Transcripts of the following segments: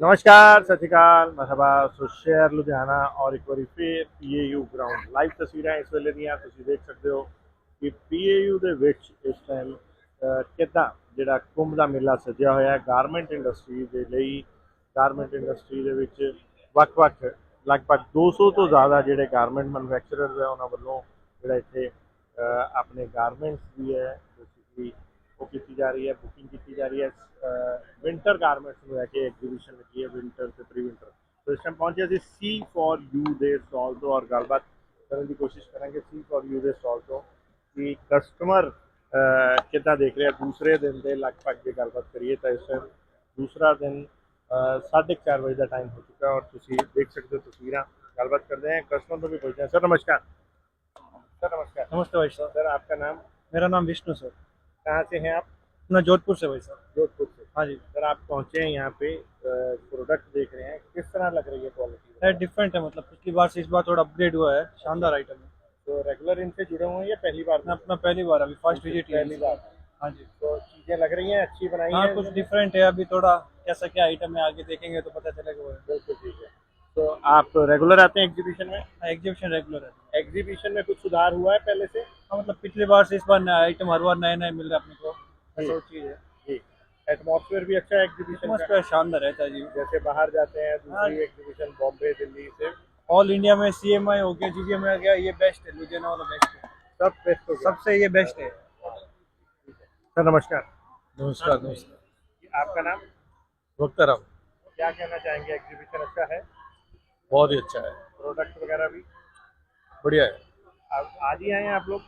ਨਮਸਕਾਰ, ਸਤਿ ਸ਼੍ਰੀ ਅਕਾਲ। ਮਰਹਬਾ ਸੋ ਸ਼ਹਿਰ ਲੁਧਿਆਣਾ ਔਰ ਇੱਕ ਵਾਰੀ ਫੇਰ ਪੀਏਯੂ ਗਰਾਊਂਡ ਲਾਈਵ ਤਸਵੀਰਾਂ ਇਸ ਵੇਲੇ ਦੀਆਂ। ਤੁਸੀਂ ਦੇਖ ਸਕਦੇ ਹੋ ਕਿ ਪੀਏਯੂ ਦੇ ਵਿੱਚ ਇਸ ਟਾਈਮ ਕਿੱਦਾਂ ਜਿਹੜਾ ਕੁੰਭ ਦਾ ਮੇਲਾ ਸਜਿਆ ਹੋਇਆ ਹੈ। ਗਾਰਮੈਂਟ ਇੰਡਸਟਰੀ ਦੇ ਲਈ ਗਾਰਮੈਂਟ ਇੰਡਸਟਰੀ ਦੇ ਵਿੱਚ ਵੱਖ-ਵੱਖ, ਲਗਭਗ 200 ਤੋਂ ਜ਼ਿਆਦਾ ਜਿਹੜੇ ਗਾਰਮੈਂਟ ਮੈਨੂਫੈਕਚਰਰਸ ਹੈ, ਉਹਨਾਂ ਵੱਲੋਂ ਜਿਹੜਾ ਇੱਥੇ ਆਪਣੇ ਗਾਰਮੈਂਟਸ ਦੀ ਹੈ ਬੇਸਿਕਲੀ ਉਹ ਕੀਤੀ ਜਾ ਰਹੀ ਹੈ ਬੁਕਿੰਗ ਕੀਤੀ ਜਾ ਰਹੀ ਹੈ। विंटर गारमेंट्स में जाके एग्जीबिशन लगी है विंटर से प्री विंटर तो इस टाइम पहुँचे थे सी फॉर यू दे स्टॉल तो और गलबात करने की कोशिश करेंगे सी फॉर यू दे स्टॉल तो कि कस्टमर ਕਿੱਦਾਂ देख रहे दूसरे दिन ਦੇ लगभग जो गलबात करिए तो इस टाइम दूसरा दिन साढ़े चार बजे का टाइम हो चुका है और तुम देख सकते हो तस्वीर। गलबात करते हैं। कस्टमर ਪੁੱਛਦੇ भी पूछते हैं। सर नमस्कार। नमस्ते भाई सर आपका नाम? मेरा नाम विष्णु सर। कहाँ से हैं आप? मैं जोधपुर से भाई साहब। जोधपुर से। हाँ जी। सर आप पहुँचे हैं यहाँ पे प्रोडक्ट देख रहे हैं। किस तरह लग रही है क्वालिटी है डिफरेंट है मतलब पिछली बार से इस बार थोड़ा अपग्रेड हुआ है। शानदार आइटम है। तो रेगुलर इनसे जुड़े हुए हैं या पहली बार? मैं अपना पहली बार अभी फ़र्स्ट विज़िट पहली बार। हाँ। जी। तो चीज़ें लग रही हैं अच्छी बनाई हाँ कुछ डिफरेंट है अभी थोड़ा। कैसा क्या आइटम है आगे देखेंगे तो पता चलेगा वो। बिल्कुल ठीक है। तो आप रेगुलर आते हैं एग्जीबिशन में? एग्जीबिशन रेगुलर है। एग्जीबिशन में कुछ सुधार हुआ है पहले से? हाँ मतलब पिछली बार से इस बार नया आइटम हर बार नए नए मिल रहे हैं अपने को। हम्म। चीज़ है। जी। एटमोसफेयर भी अच्छा एग्जीबिशन शानदार रहता है जी जैसे बाहर जाते हैं दूसरी एग्जीबिशन बॉम्बे दिल्ली से। ऑल इंडिया में सी एम आई हो गया जी एम आई हो गया ये बेस्ट है लुधियाना बेस्ट है। सब बेस्ट हो सबसे ये बेस्ट है। सर नमस्कार। नमस्कार हाँ, नमस्कार। आपका नाम? भक्ताराम क्या कहना चाहेंगे? एग्जीबिशन अच्छा है? बहुत ही अच्छा है। प्रोडक्ट वगैरह भी? बढ़िया है। आज ही आए हैं आप लोग?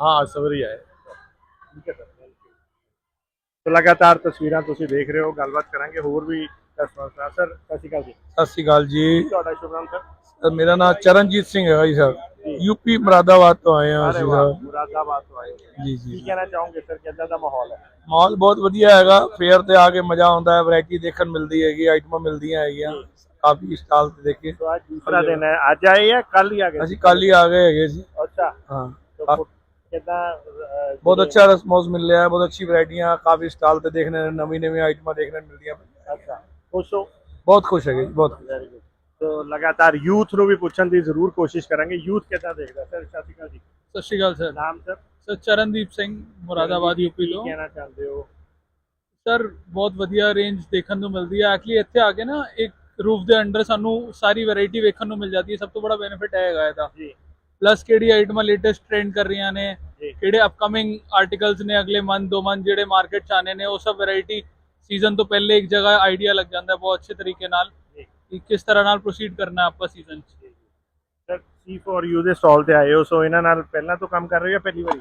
हाँ आज सवेरे आए। ठीक है सर। ਸੋ ਲਗਾਤਾਰ ਤਸਵੀਰਾਂ ਤੁਸੀਂ ਦੇਖ ਰਹੇ ਹੋ ਗੱਲਬਾਤ ਕਰਾਂਗੇ ਹੋਰ ਵੀ ਸਰ ਸਤਿ ਸ਼੍ਰੀ ਅਕਾਲ ਜੀ। ਸਤਿ ਸ਼੍ਰੀ ਅਕਾਲ ਜੀ। ਤੁਹਾਡਾ ਸ਼ੁਭ ਨਾਮ ਸਰ ਮੇਰਾ ਨਾਮ ਚਰਨਜੀਤ ਸਿੰਘ ਹੈਗਾ ਸਰ ਯੂਪੀ ਮੁਰਾਦਾਬਾਦ ਤੋਂ ਆਏ ਹਾਂ ਅਸੀਂ ਸਰ ਮੁਰਾਦਾਬਾਦ ਤੋਂ ਆਏ ਹੋ। ਜੀ ਕੀ ਕਹਿਣਾ ਚਾਹੋਗੇ ਸਰ ਕਿੱਦਾਂ ਦਾ ਮਾਹੌਲ ਹੈ? ਮਾਹੌਲ ਬਹੁਤ ਵਧੀਆ ਹੈਗਾ। ਫੇਅਰ ਤੇ ਆ ਕੇ ਮਜ਼ਾ ਆਉਂਦਾ ਹੈ ਵੈਰਾਈਟੀ ਦੇਖਣ ਮਿਲਦੀ ਹੈਗੀ ਆਈਟਮਾਂ ਮਿਲਦੀਆਂ ਹੈਗੀਆਂ। ਕਾਫੀ ਸਟਾਲ ਤੇ ਦੇਖੇ। ਅੱਜ ਆਏ ਹੈ ਕੱਲ ਹੀ ਆ ਗਏ? ਅਸੀਂ ਕੱਲ ਹੀ ਆ ਗਏ ਹੈਗੇ ਸੀ ਅੱਛਾ। ਹਾਂ। ਕਿੱਦਾਂ ਬਹੁਤ ਅੱਛਾ ਰਿਸਪੌਂਸ ਮਿਲ ਰਿਹਾ ਹੈ ਬਹੁਤ ਅੱਛੀ ਵੈਰਾਈਟੀਆਂ ਕਾਫੀ ਸਟਾਲ ਤੇ ਦੇਖਣ ਨੂੰ ਨਵੀਂ ਨਵੀਂ ਆਈਟਮਾਂ ਦੇਖਣ ਨੂੰ ਮਿਲਦੀਆਂ। ਅੱਛਾ ਖੁਸ਼ ਬਹੁਤ ਖੁਸ਼ ਹੈਗੇ ਜੀ ਬਹੁਤ ਤੋ ਲਗਾਤਾਰ ਯੂਥ ਨੂੰ ਵੀ ਪੁੱਛਣ ਦੀ ਜ਼ਰੂਰ ਕੋਸ਼ਿਸ਼ ਕਰਾਂਗੇ। ਯੂਥ ਕਿੱਦਾਂ ਦੇਖਦਾ? ਸਰ ਸਤਿ ਜੀ। ਸਤਿ ਸ਼੍ਰੀ ਅਕਾਲ ਸਰ। ਨਾਮ sir sir Charandeep Singh Moradabad UP ਤੋਂ। ਕਹਿਣਾ ਚਾਹੁੰਦੇ ਹੋ? ਸਰ ਬਹੁਤ ਵਧੀਆ ਰੇਂਜ ਦੇਖਣ ਨੂੰ ਮਿਲਦੀ ਹੈ ਐਕਚੁਅਲੀ ਇੱਥੇ ਆ ਕੇ ਨਾ ਇੱਕ ਰੂਫ ਦੇ ਅੰਡਰ ਸਾਨੂੰ ਸਾਰੀ ਵੈਰਾਈਟੀ ਵੇਖਣ ਨੂੰ ਮਿਲ ਜਾਂਦੀ ਹੈ। ਸਭ ਤੋਂ ਬੜਾ ਬੈਨੀਫਿਟ ਹੈਗਾ ਇਹਦਾ। ਜੀ। ਪਲੱਸ ਕਿਹੜੀ ਆਈਟਮਾਂ ਲੇਟੈਸਟ ਟ੍ਰੈਂਡ ਕਰ ਰਹੀਆਂ ਨੇ। ਕਿਹੜੇ ਅਪਕਮਿੰਗ ਆਰਟੀਕਲਸ ਨੇ ਅਗਲੇ ਮੰਥ ਦੋ ਮੰਥ ਜਿਹੜੇ ਮਾਰਕੀਟ ਚ ਆਣੇ ਨੇ ਉਹ ਸਭ ਵੈਰਾਈਟੀ ਸੀਜ਼ਨ ਤੋਂ ਪਹਿਲੇ ਇੱਕ ਜਗ੍ਹਾ ਆਈਡੀਆ ਲੱਗ ਜਾਂਦਾ ਹੈ ਬਹੁਤ ਅੱਛੇ ਤਰੀਕੇ ਨਾਲ। ਕਿ ਕਿਸ ਤਰ੍ਹਾਂ ਨਾਲ ਪ੍ਰੋਸੀਡ ਕਰਨਾ ਹੈ ਆਪਾਂ ਸੀਜ਼ਨ ਚ। ਸਰ ਸੀ ਫॉर ਯੂ ਦੇ ਸਟਾਲ ਤੇ ਆਏ ਹੋ ਸੋ ਇਹਨਾਂ ਨਾਲ ਪਹਿਲਾਂ ਤੋਂ ਕੰਮ ਕਰ ਰਹੇ ਹੋ ਜਾਂ ਪਹਿਲੀ ਵਾਰੀ?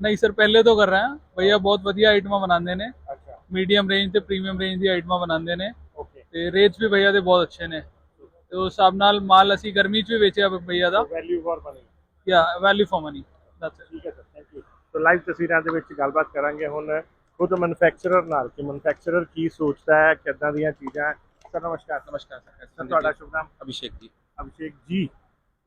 ਨਹੀਂ ਸਰ ਪਹਿਲੇ ਤੋਂ ਕਰ ਰਹੇ ਹਾਂ। ਭਈਆ ਬਹੁਤ ਵਧੀਆ ਆਈਟਮਾਂ ਬਣਾਉਂਦੇ ਨੇ। ਅੱਛਾ। ਮੀਡੀਅਮ ਰੇਂਜ ਤੇ ਪ੍ਰੀਮੀਅਮ ਰੇਂਜ ਦੀ ਆਈਟਮਾਂ ਬਣਾਉਂਦੇ ਨੇ। ਓਕੇ ਤੇ ਰੇਟਸ ਵੀ ਭਈਆ ਦੇ ਬਹੁਤ ਅੱਛੇ ਨੇ। ਤੇ ਉਸ ਹਿਸਾਬ ਨਾਲ ਮਾਲ ਅਸੀਂ ਗਰਮੀ 'ਚ ਵੀ ਵੇਚਿਆ ਭਈਆ ਦਾ। ਵੈਲਿਊ ਫॉर ਮਨੀ ਯਾ ਵੈਲਿਊ ਫॉर ਮਨੀ ਦੈਟਸ ਠੀਕ ਹੈ sir thank you so live ਤਸਵੀਰਾਂ ਦੇ ਵਿੱਚ ਗੱਲਬਾਤ ਕਰਾਂਗੇ ਹੁਣ ਖੁਦ ਮੈਨੂਫੈਕਚਰਰ ਨਾਲ ਕਿ ਮੈਨੂਫੈਕਚਰਰ ਕੀ ਸੋਚਦਾ ਹੈ ਕਿਦਾਂ ਦੀਆਂ ਚੀਜ਼ਾਂ। ਸਰ ਨਮਸਕਾਰ। ਨਮਸਕਾਰ ਸਰ ਸਰ ਤੁਹਾਡਾ ਸ਼ੁਭ ਨਾਮ? ਅਭਿਸ਼ੇਕ ਜੀ। ਅਭਿਸ਼ੇਕ ਜੀ।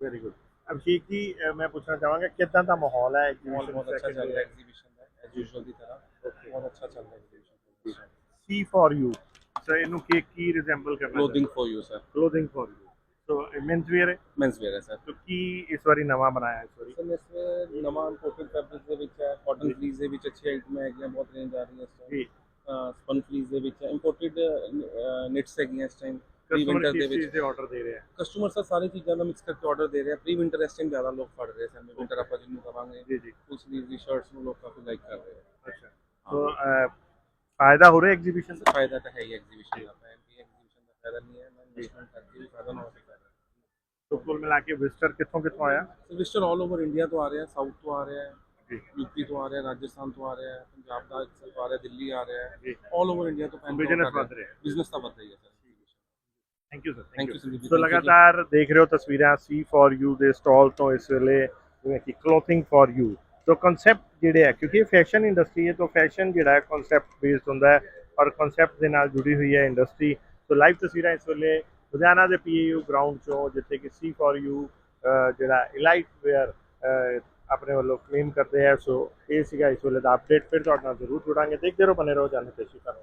ਵੈਰੀ ਗੁੱਡ ਅਭਿਸ਼ੇਕ ਜੀ ਮੈਂ ਪੁੱਛਣਾ ਚਾਹਾਂਗਾ ਕਿਦਾਂ ਦਾ ਮਾਹੌਲ ਹੈ ਮਾਹੌਲ ਬਹੁਤ ਅੱਛਾ ਚੱਲ ਰਿਹਾ ਐਗਜ਼ੀਬਿਸ਼ਨ ਦਾ? ਐਸ ਯੂਜ਼ੂਅਲ ਦੀ ਤਰ੍ਹਾਂ। ਬਹੁਤ ਅੱਛਾ ਚੱਲ ਰਿਹਾ exhibition C for you sir ਇਹਨੂੰ ਕੀ ਕੀ ਰਿਜ਼ੈਂਬਲ ਕਰਨਾ clothing for you sir clothing for you so men's wear ਹੈ ਮੈਨਸ ਵੇਅਰ ਹੈ ਸਰ ਤੋ ਕੀ ਇਸ ਵਾਰੀ ਨਵਾਂ ਬਣਾਇਆ ਇਸ ਵਾਰੀ ਸਰ ਇਸ ਨਵਾਂ ਕੋਟਨ ਫੈਬਰਿਕ ਦੇ ਵਿੱਚ ਹੈ ਕਾਟਨ ਫਲੀਸ ਦੇ ਵਿੱਚ ਅੱਛੀ ਆਈਟਮ ਹੈਗੀਆਂ ਬਹੁਤ ਰੇਂਜ ਆ ਰਹੀ ਹੈ ਇਸ ਟਾਈਮ ਜੀ ਸਪਨ ਫਲੀਸ ਦੇ ਵਿੱਚ ਇੰਪੋਰਟਡ ਨਿਟਸ ਹੈਗੀਆਂ ਇਸ ਟਾਈਮ ਪ੍ਰੀ ਵਿੰਟਰ ਦੇ ਵਿੱਚ ਦੇ ਆਰਡਰ ਦੇ ਰਿਹਾ ਕਸਟਮਰ ਸਰ ਸਾਰੀ ਚੀਜ਼ਾਂ ਦਾ ਮਿਕਸ ਕਰਕੇ ਆਰਡਰ ਦੇ ਰਿਹਾ ਪ੍ਰੀ ਵਿੰਟਰ ਇਸ ਟਾਈਮ ਜ਼ਿਆਦਾ ਲੋਕ ਫੜ ਰਹੇ ਸਨ ਵਿੰਟਰ ਆਪਾਂ ਜਿਹਨੂੰ ਕਵਾਂਗੇ ਜੀ ਜੀ ਉਸ ਲਈ ਦੀ ਸ਼ਰਟਸ ਨੂੰ ਲੋਕ ਕਾਫੀ ਲਾਈਕ ਕਰ ਰਹੇ ਆ ਅੱਛਾ ਸੋ ਫਾਇਦਾ ਹੋ ਰਿਹਾ ਐਗਜ਼ੀਬਿਸ਼ਨ ਦਾ ਫਾਇਦਾ ਤਾਂ ਹੈ ਹੀ ਐਗਜ਼ੀਬਿਸ਼ਨ ਦਾ ਐਮਪੀ ਐਗਜ਼ੀਬਿਸ਼ਨ ਦਾ ਫਾਇਦਾ ਨਹੀਂ ਹੈ ਮੈਂ ਇਨਵੈਸਟਮੈਂਟ ਕਰਕੇ ਵੀ ਫਾਇਦਾ ਨਾ ਹੋ ਸਕਦਾ ਸੋ ਕੁੱਲ ਮਿਲਾ ਕੇ ਵਿਜ਼ਟਰ ਕਿੱਥੋਂ ਕਿੱਥੋਂ ਆਇਆ? ਸਰ ਆਲ ਓਵਰ ਇੰਡੀਆ ਤੋਂ ਆ ਰਿਹਾ ਸਾਊਥ ਤੋਂ ਆ ਰਿਹਾ ਜੀ। ਯੂਪੀ ਤੋਂ ਆ ਰਿਹਾ ਰਾਜਸਥਾਨ ਤੋਂ ਆ ਰਿਹਾ ਪੰਜਾਬ ਦਾ ਅਕਸਰ ਤੋਂ ਆ ਰਿਹਾ ਦਿੱਲੀ ਆ ਰਿਹਾ ਜੀ। ਆਲ ਓਵਰ ਇੰਡੀਆ ਤੋਂ ਬਿਜ਼ਨਸ ਵੱਧ ਰਿਹਾ। ਬਿਜ਼ਨਸ ਤਾਂ ਵੱਧ ਰਹੀ ਹੈ sir. Thank you sir Sandeep ji, so. ਲਗਾਤਾਰ ਦੇਖ ਰਹੇ ਹੋ ਤਸਵੀਰਾਂ ਸੀ ਫॉर ਯੂ ਦੇ ਸਟਾਲ ਤੋਂ ਇਸ ਵੇਲੇ ਜਿਵੇਂ ਕਿ clothing for you so concept ਜਿਹੜੇ ਹੈ ਕਿਉਂਕਿ ਇਹ ਫੈਸ਼ਨ ਇੰਡਸਟਰੀ ਹੈ ਤਾਂ ਫੈਸ਼ਨ ਜਿਹੜਾ ਹੈ ਕਨਸੈਪਟ ਬੇਸਡ ਹੁੰਦਾ ਹੈ ਔਰ ਕਨਸੈਪਟ ਦੇ ਨਾਲ ਜੁੜੀ ਹੋਈ ਹੈ ਇੰਡਸਟਰੀ ਸੋ ਲਾਈਵ ਤਸਵੀਰਾਂ ਇਸ ਵੇਲੇ ਲੁਧਿਆਣਾ ਦੇ ਪੀਏਯੂ ਗਰਾਊਂਡ ਚੋਂ, ਜਿੱਥੇ ਕਿ ਸੀ ਫॉर ਯੂ ਜਿਹੜਾ ਇਲਾਈਟ ਵੇਅਰ ਆਪਣੇ ਵੱਲੋਂ ਕਲੇਮ ਕਰਦੇ ਆ। ਸੋ ਇਹ ਸੀਗਾ ਇਸ ਵੇਲੇ ਦਾ ਅਪਡੇਟ ਫਿਰ ਤੁਹਾਡੇ ਨਾਲ ਜ਼ਰੂਰ ਜੁੜਾਂਗੇ। ਦੇਖਦੇ ਰਹੋ ਬਨੇ ਰਹੋ ਜਾਣਦੇ ਪੇਸ਼ੀ ਕਰੋ